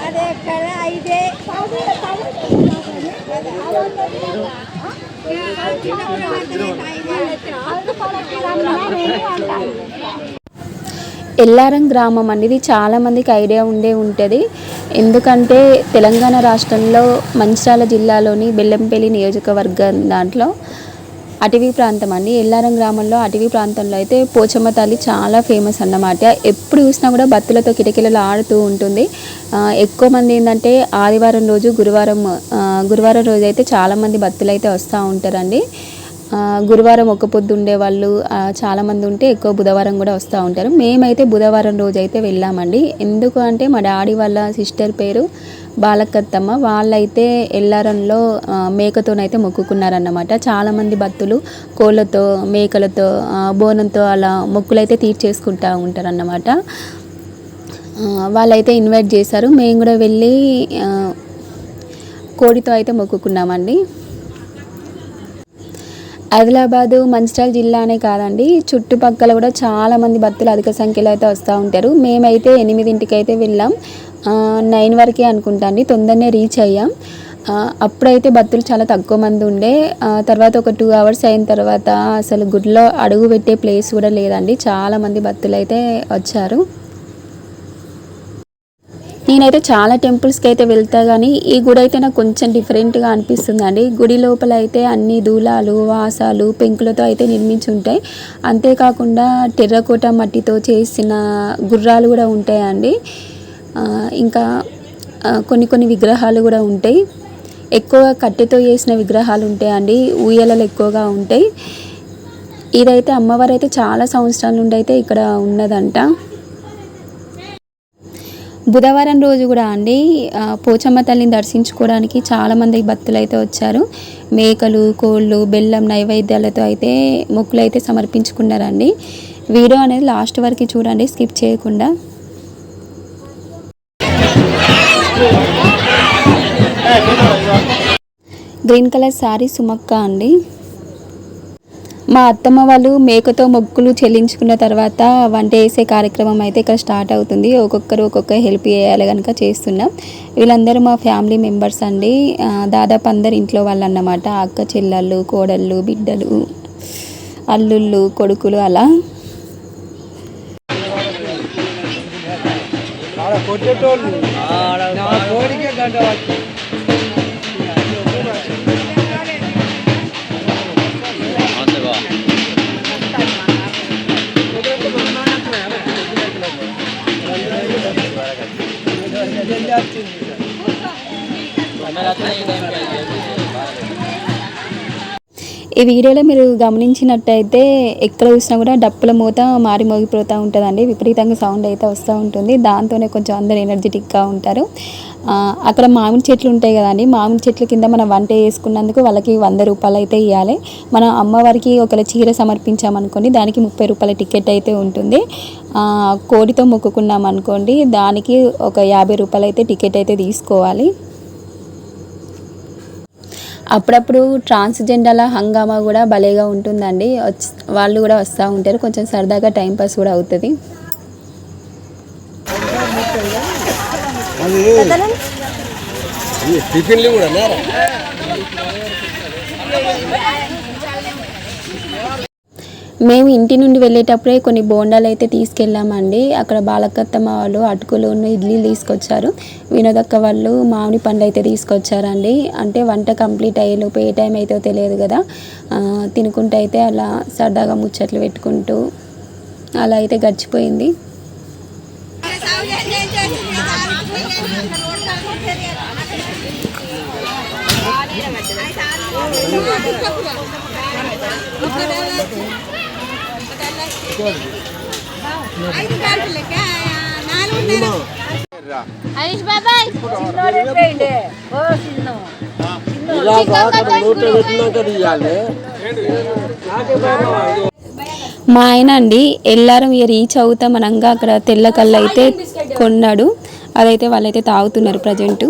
అదే ఎల్లారం గ్రామం అనేది చాలామందికి ఐడియా ఉండే ఉంటుంది. ఎందుకంటే తెలంగాణ రాష్ట్రంలో మంచిర్యాల జిల్లాలోని బెల్లంపల్లి నియోజకవర్గం దాంట్లో అటవీ ప్రాంతం అండి. ఎల్లారం గ్రామంలో అటవీ ప్రాంతంలో అయితే పోచమ్మ తల్లి చాలా ఫేమస్ అన్నమాట. ఎప్పుడు చూసినా కూడా భక్తులతో కిటకీలలో ఆడుతూ ఉంటుంది. ఎక్కువ మంది ఏంటంటే ఆదివారం రోజు గురువారం గురువారం రోజు అయితే చాలామంది భక్తులు అయితే వస్తూ ఉంటారండి. గురువారం ఒక్క పొద్దు ఉండే వాళ్ళు చాలామంది ఉంటే ఎక్కువ బుధవారం కూడా వస్తూ ఉంటారు. మేమైతే బుధవారం రోజు అయితే వెళ్ళామండి. ఎందుకు అంటే మా డాడీ వాళ్ళ సిస్టర్ పేరు బాలకత్తమ్మ. వాళ్ళైతే ఎల్లారంలో మేకతోనైతే మొక్కుకున్నారన్నమాట. చాలామంది భక్తులు కోళ్ళతో మేకలతో బోనంతో అలా మొక్కులైతే తీర్చేసుకుంటూ ఉంటారన్నమాట. వాళ్ళైతే ఇన్వైట్ చేశారు. మేము కూడా వెళ్ళి కోడితో అయితే మొక్కుకున్నామండి. ఆదిలాబాద్ మంచిర్యాల జిల్లానే కాదండి. చుట్టుపక్కల కూడా చాలా మంది భక్తులు అధిక సంఖ్యలో అయితే వస్తూ ఉంటారు. మేమైతే ఎనిమిదింటికి అయితే వెళ్ళాం నైన్ వరకే అనుకుంటా అండి తొందరనే రీచ్ అయ్యాం. అప్పుడైతే భక్తులు చాలా తక్కువ మంది ఉండే. తర్వాత ఒక టూ అవర్స్ అయిన తర్వాత అసలు గుడిలో అడుగు పెట్టే ప్లేస్ కూడా లేదండి. చాలామంది భక్తులు అయితే వచ్చారు. నేనైతే చాలా టెంపుల్స్కి అయితే వెళ్తా కానీ ఈ గుడి అయితే నాకు కొంచెం డిఫరెంట్గా అనిపిస్తుందండి. గుడి లోపల అయితే అన్ని దూలాలు వాసాలు పెంకులతో అయితే నిర్మించి ఉంటాయి అంతేకాకుండా టెర్రకోట మట్టితో చేసిన గుర్రాలు కూడా ఉంటాయండి. ఇంకా కొన్ని కొన్ని విగ్రహాలు కూడా ఉంటాయి. ఎక్కువగా కట్టెతో చేసిన విగ్రహాలు ఉంటాయండి. ఊయలలు ఎక్కువగా ఉంటాయి. ఇదైతే అమ్మవారు అయితే చాలా సంవత్సరాల నుండి అయితే ఇక్కడ ఉన్నదంట. బుధవారం రోజు కూడా అండి పోచమ్మ తల్లిని దర్శించుకోవడానికి చాలామంది భక్తులు అయితే వచ్చారు. మేకలు కోళ్ళు బెల్లం నైవేద్యాలతో అయితే మొక్కులు అయితే సమర్పించుకున్నారండి. వీడియో అనేది లాస్ట్ వరకు చూడండి స్కిప్ చేయకుండా. గ్రీన్ కలర్ శారీ సుమక్క అండి. మా అత్తమ్మ వాళ్ళు మేకతో మొక్కులు చెల్లించుకున్న తర్వాత వంట చేసే కార్యక్రమం అయితే ఇక్కడ స్టార్ట్ అవుతుంది. ఒక్కొక్కరు ఒక్కొక్క హెల్ప్ చేయాలి కనుక చేస్తున్నాం. వీళ్ళందరూ మా ఫ్యామిలీ మెంబర్స్ అండి. దాదాపు అందరు ఇంట్లో వాళ్ళు అన్నమాట అక్క చెల్లెళ్ళు కోడళ్ళు బిడ్డలు అల్లుళ్ళు కొడుకులు అలా. ラッキング。カメ。ఈ వీడియోలో మీరు గమనించినట్టయితే ఎక్కడ చూసినా కూడా డప్పుల మూత మారి మోగిపోతూ ఉంటుందండి. విపరీతంగా సౌండ్ అయితే వస్తూ ఉంటుంది. దాంతోనే కొంచెం అందరు ఎనర్జెటిక్గా ఉంటారు. అక్కడ మామిడి చెట్లు ఉంటాయి కదండి. మామిడి చెట్ల కింద మనం వంట చేసుకున్నందుకు వాళ్ళకి వంద రూపాయలు అయితే ఇవ్వాలి మనం అమ్మవారికి ఒకవేళ చీర సమర్పించామనుకోండి దానికి ముప్పై రూపాయల టికెట్ అయితే ఉంటుంది. కోడితో మొక్కుకున్నాం అనుకోండి దానికి ఒక యాభై రూపాయలు అయితే టికెట్ అయితే తీసుకోవాలి. అప్పుడప్పుడు ట్రాన్స్జెండర్ల హంగామా కూడా భలేగా ఉంటుందండి. వచ్చి వాళ్ళు కూడా వస్తూ ఉంటారు. కొంచెం సరదాగా టైంపాస్ కూడా అవుతుంది. టిఫిన్లు కూడా మేము ఇంటి నుండి వెళ్ళేటప్పుడే కొన్ని బోండాలు అయితే తీసుకెళ్ళామండి. అక్కడ బాలకత్తమ్మ వాళ్ళు అటుకులు ఉన్న ఇడ్లీలు తీసుకొచ్చారు. వినోదక్క వాళ్ళు మామిడి పండ్లు అయితే తీసుకొచ్చారండి. అంటే వంట కంప్లీట్ అయ్యేలోపు ఏ టైం అయితే తెలియదు కదా. తినుకుంటూ అయితే అలా సరదాగా ముచ్చట్లు పెట్టుకుంటూ అలా అయితే గడిచిపోయింది. హరీష్ బాబాయ్ ఇలా కాక నూట పెట్టినాక తీయాలి మా ఆయన అండి ఎల్లారం ఇక రీచ్ అవుతాం అనంగా అక్కడ తెల్ల కళ్ళు అయితే కొన్నాడు. అదైతే వాళ్ళైతే తాగుతున్నారు ప్రజెంట్.